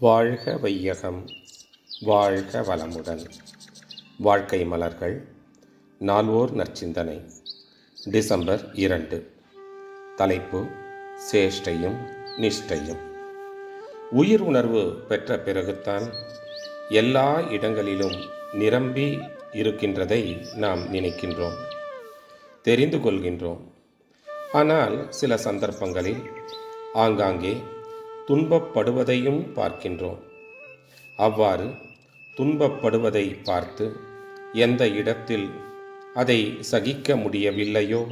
வாழ்க வையகம் வாழ்க வளமுடன். வாழ்க்கை மலர்கள் நால்வோர் நற்சிந்தனை. டிசம்பர் இரண்டு. தலைப்பு சேஷ்டையும் நிஷ்டையும். உயிர் உணர்வு பெற்ற பிறகுதான் எல்லா இடங்களிலும் நிரம்பி இருக்கின்றதை நாம் நினைக்கின்றோம் தெரிந்து கொள்கின்றோம். ஆனால் சில சந்தர்ப்பங்களில் ஆங்காங்கே துன்பப்படுவதையும் பார்க்கின்றோம். அவ்வாறு துன்பப்படுவதை பார்த்து எந்த இடத்தில் அதை சகிக்க முடியவில்லையோ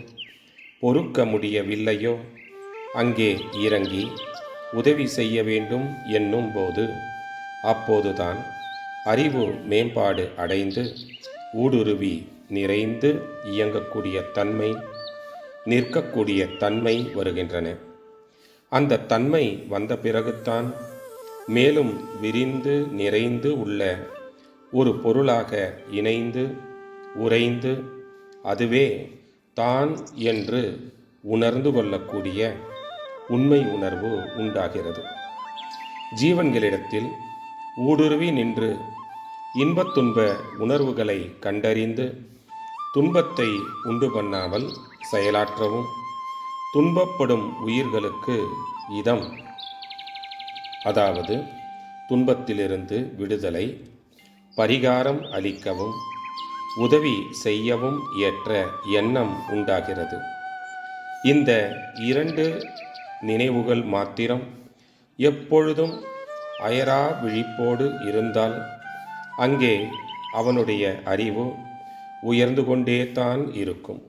பொறுக்க முடியவில்லையோ அங்கே இறங்கி உதவி செய்ய வேண்டும் என்னும் போது அப்போதுதான் அறிவு மேம்பாடு அடைந்து ஊடுருவி நிறைந்து இயங்கக்கூடிய தன்மை நிற்கக்கூடிய தன்மை வருகின்றன. அந்த தன்மை வந்த பிறகுத்தான் மேலும் விரிந்து நிறைந்து உள்ள ஒரு பொருளாக இணைந்து உறைந்து அதுவே தான் என்று உணர்ந்து கொள்ளக்கூடிய உண்மை உணர்வு உண்டாகிறது. ஜீவன்களிடத்தில் ஊடுருவி நின்று இன்பத் துன்ப உணர்வுகளை கண்டறிந்து துன்பத்தை உண்டு பண்ணாமல் செயலாற்றவும் துன்பப்படும் உயிர்களுக்கு இதம். அதாவது துன்பத்திலிருந்து விடுதலை பரிகாரம் அளிக்கவும் உதவி செய்யவும் ஏற்ற எண்ணம் உண்டாகிறது. இந்த இரண்டு நினைவுகள் மாத்திரம் எப்பொழுதும் அயரா விழிப்போடு இருந்தால் அங்கே அவனுடைய அறிவு உயர்ந்து கொண்டே தான் இருக்கும்.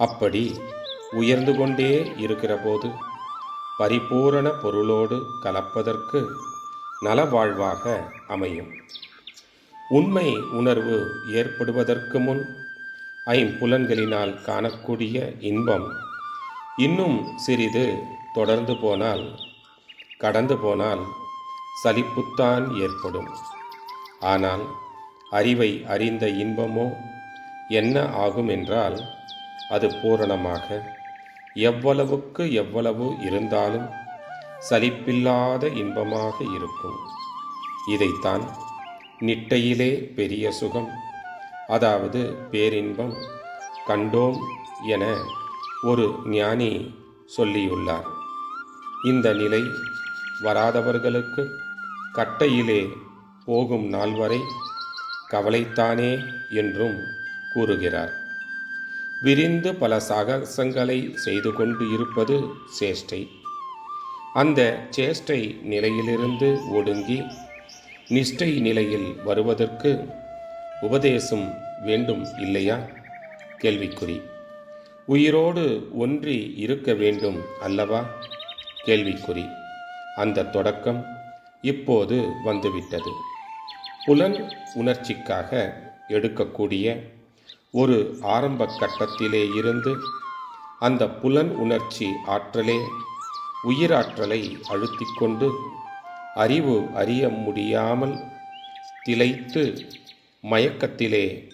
அப்படி உயர்ந்து கொண்டே இருக்கிற போது பரிபூரண பொருளோடு கலப்பதற்கு நலவாழ்வாக அமையும். உண்மை உணர்வு ஏற்படுவதற்கு முன் ஐம்புலன்களினால் காணக்கூடிய இன்பம் இன்னும் சிறிது தொடர்ந்து போனால் கடந்து போனால் சலிப்புத்தான் ஏற்படும். ஆனால் அறிவை அறிந்த இன்பமோ என்ன ஆகும் என்றால் அது பூரணமாக எவ்வளவுக்கு எவ்வளவு இருந்தாலும் சலிப்பில்லாத இன்பமாக இருக்கும். இதைத்தான் நிட்டையிலே பெரிய சுகம் அதாவது பேரின்பம் கண்டோம் என ஒரு ஞானி சொல்லியுள்ளார். இந்த நிலை வராதவர்களுக்கு கட்டையிலே போகும் நாள் வரை கவலைத்தானே என்றும் கூறுகிறார். விரிந்து பல சாகசங்களை செய்து கொண்டு இருப்பது சேஷ்டை. அந்த சேஷ்டை நிலையிலிருந்து ஒடுங்கி நிஷ்டை நிலையில் வருவதற்கு உபதேசம் வேண்டும் இல்லையா? கேள்விக்குறி. உயிரோடு ஒன்றி இருக்க வேண்டும் அல்லவா? கேள்விக்குறி. அந்த தொடக்கம் இப்போது வந்துவிட்டது. புலன் உணர்ச்சிக்காக எடுக்கக்கூடிய ஒரு ஆரம்ப கட்டத்திலே இருந்து அந்த புலன் உணர்ச்சி ஆற்றலே உயிராற்றலை அழுத்திக்கொண்டு அறிவு அறிய முடியாமல் திளைத்து மயக்கத்திலே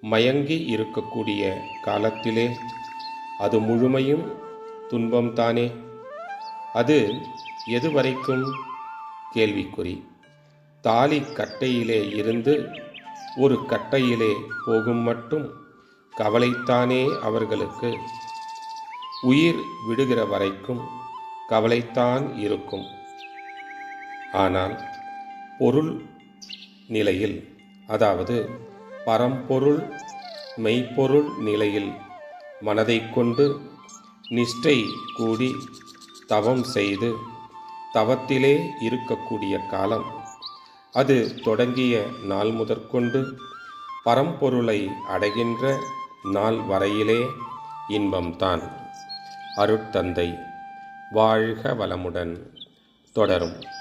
மயங்கி இருக்கக்கூடிய காலத்திலே அது முழுமையும் துன்பம்தானே? அது எதுவரைக்கும்? கேள்விக்குறி. தாலி கட்டையிலே இருந்து ஒரு கட்டையிலே போகும் மட்டும் கவலைத்தானே அவர்களுக்கு? உயிர் விடுகிற வரைக்கும் கவலைத்தான் இருக்கும். ஆனால் பொருள் நிலையில் அதாவது பரம்பொருள் மெய்ப்பொருள் நிலையில் மனதை கொண்டு நிஷ்டை கூடி தவம் செய்து தவத்திலே இருக்கக்கூடிய காலம் அது தொடங்கிய நாள் முதற்கொண்டு பரம்பொருளை அடைகின்ற நாள் வரையிலே இன்பம்தான். அருட்தந்தை வாழ்க வளமுடன். தொடரும்.